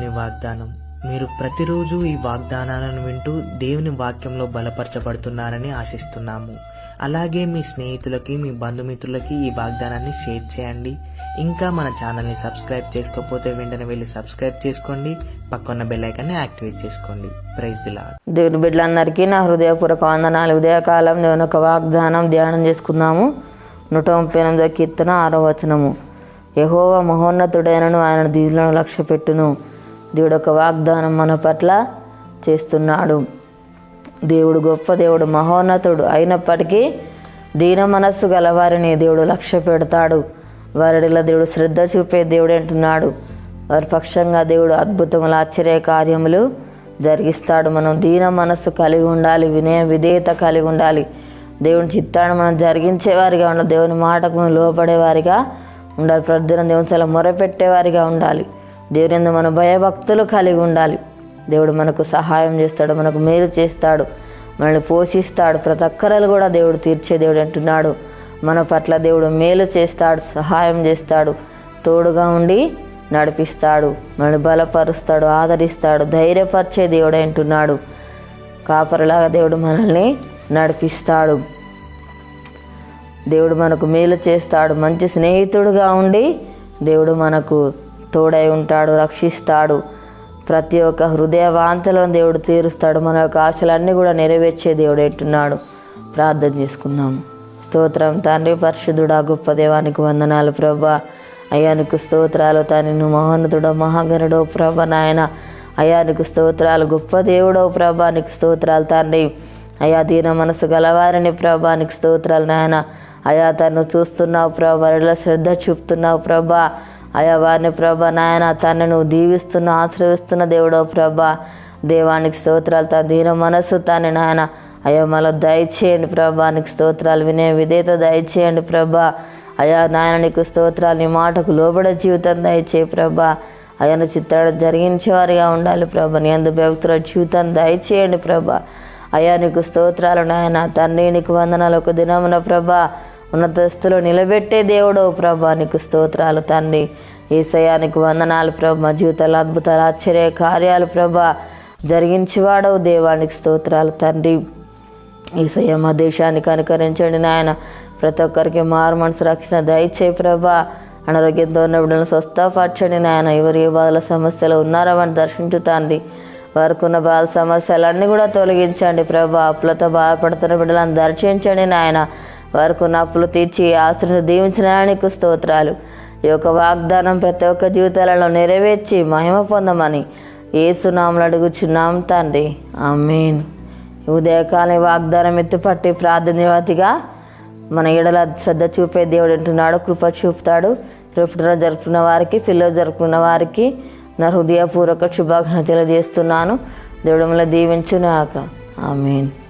వాగ్దానం. మీరు ప్రతిరోజు ఈ వాగ్దానాలను వింటూ దేవుని వాక్యంలో బలపరచబడుతున్నారని ఆశిస్తున్నాము. అలాగే మీ స్నేహితులకి మీ బంధుమిత్రులకి ఈ వాగ్దానాన్ని షేర్ చేయండి. ఇంకా మన ఛానల్ని సబ్స్క్రైబ్ చేసుకోకపోతే వెంటనే వెళ్ళి సబ్స్క్రైబ్ చేసుకోండి. పక్కన బెల్లైకాన్ని యాక్టివేట్ చేసుకోండి. ప్రైజ్ దిలా దేవుని బిడ్డలందరికీ నా హృదయపూర్వక వందనాలు. ఉదయకాలం నేను ఒక వాగ్దానం ధ్యానం చేసుకున్నాము నూట ముప్పై ఎనిమిదో కీర్తన ఆరో వచనము. యహోవ మహోన్నతుడైనను ఆయన దీవులను లక్ష్య పెట్టును దేవుడు ఒక వాగ్దానం మన పట్ల చేస్తున్నాడు. దేవుడు గొప్ప దేవుడు మహోన్నతుడు అయినప్పటికీ దీన మనస్సు గలవారిని దేవుడు లక్ష్య పెడతాడు. వారిలో దేవుడు శ్రద్ధ చూపే దేవుడు అంటున్నాడు. వారి పక్షంగా దేవుడు అద్భుతములు ఆశ్చర్య కార్యములు జరిగిస్తాడు. మనం దీన మనస్సు కలిగి ఉండాలి వినయ విధేయత కలిగి ఉండాలి. దేవుని చిత్తాన్ని మనం జరిగించేవారిగా ఉండాలి. దేవుని మాటకు లోపడేవారిగా ఉండాలి. ప్రొద్దున దేవుని చాలా మొరపెట్టేవారిగా ఉండాలి. దేవుని మన భయభక్తులు కలిగి ఉండాలి. దేవుడు మనకు సహాయం చేస్తాడు మనకు మేలు చేస్తాడు మనల్ని పోషిస్తాడు. ప్రతి ఒక్కరలు కూడా దేవుడు తీర్చే దేవుడు అంటున్నాడు. మన పట్ల దేవుడు మేలు చేస్తాడు సహాయం చేస్తాడు తోడుగా ఉండి నడిపిస్తాడు మనల్ని బలపరుస్తాడు ఆదరిస్తాడు ధైర్యపరిచే దేవుడు అంటున్నాడు. కాపరిలాగా దేవుడు మనల్ని నడిపిస్తాడు. దేవుడు మనకు మేలు చేస్తాడు మంచి స్నేహితుడుగా ఉండి దేవుడు మనకు తోడై ఉంటాడు రక్షిస్తాడు. ప్రతి ఒక్క హృదయ వాంతలను దేవుడు తీరుస్తాడు. మన యొక్క ఆశలన్నీ కూడా నెరవేర్చే దేవుడు అంటున్నాడు. ప్రార్థన చేసుకుందాము స్తోత్రం. తండ్రి పరిశుద్ధుడా గొప్ప దేవానికి వందనాలు ప్రభా. అయానికి స్తోత్రాలు తనను మహోన్నతుడో మహాగణుడో ప్రభ నాయన. అయ్యానికి స్తోత్రాలు గొప్ప దేవుడో ప్రభానికి స్తోత్రాలు తండ్రి. అయా దీన మనసు గలవారిని ప్రభానికి స్తోత్రాలు నాయన. అయా తను చూస్తున్నావు ప్రభా వారిలో శ్రద్ధ చూపుతున్నావు ప్రభా. అయా వారిని ప్రభా నాయన తను నువ్వు దీవిస్తున్న ఆశ్రయిస్తున్న దేవుడో ప్రభా. దేవానికి స్తోత్రాలు తా దీన మనసు తాని నాయన. అయ్యా మళ్ళీ దయచేయండి ప్రభా నీకు స్తోత్రాలు వినే విధేత దయచేయండి ప్రభా. అయా నాయన నీకు స్తోత్రాలు నీ మాటకు లోబడే జీవితం దయచేయి ప్రభా. అయ్యాను చిత్తాడు జరిగించేవారిగా ఉండాలి ప్రభా. నీ అందు భక్తుల జీవితం దయచేయండి ప్రభా. అయ్యా నీకు స్తోత్రాలు నాయన. తండ్రి నీకు వందనాలు ఒక దినమున ప్రభా. ఉన్నతస్తులో నిలబెట్టే దేవుడు ప్రభా నీకు స్తోత్రాలు తండ్రి. ఈసయానికి వందనాలు ప్రభా జీవితాలు అద్భుతాలు ఆశ్చర్య కార్యాలు ప్రభా జరిగించేవాడవు దేవానికి స్తోత్రాలు తండ్రి. ఈసయ మా దేశానికి అనుకరించండి నాయన. ప్రతి ఒక్కరికి మారు మనసు రక్షణ దయచే ప్రభా. అనారోగ్యంతో ఉన్న బిడ్డలను స్వస్థపరచండి నాయన. ఎవరు ఏ బాధల సమస్యలు ఉన్నారో అని దర్శించు తండ్రి. వారికి ఉన్న బాధ సమస్యలన్నీ కూడా తొలగించండి ప్రభా. అప్పులతో బాధపడుతున్న బిడ్డలను దర్శించండి నాయన. వరకు ఉన్న అప్పులు తీర్చి ఆస్తులను దీవించడానికి స్తోత్రాలు. ఈ యొక్క వాగ్దానం ప్రతి ఒక్క జీవితాలలో నెరవేర్చి మహిమ పొందమని ఏసునాములు అడుగుచున్నాం తండ్రి. ఆమేన్. ఈ ఉదయకాలం వాగ్దానం ఎత్తుపట్టి ప్రార్థనవతిగా మన ఏడల శ్రద్ధ చూపే దేవుడు అంటున్నాడు కృప చూపుతాడు. రిఫ్టర్ జరుపుకున్న వారికి ఫిల్లో జరుపుకున్న వారికి నా హృదయపూర్వక శుభాకాంక్షలు తెలియజేస్తున్నాను. దేవుడు మిమ్మల్ని దీవించునాక ఆమెన్.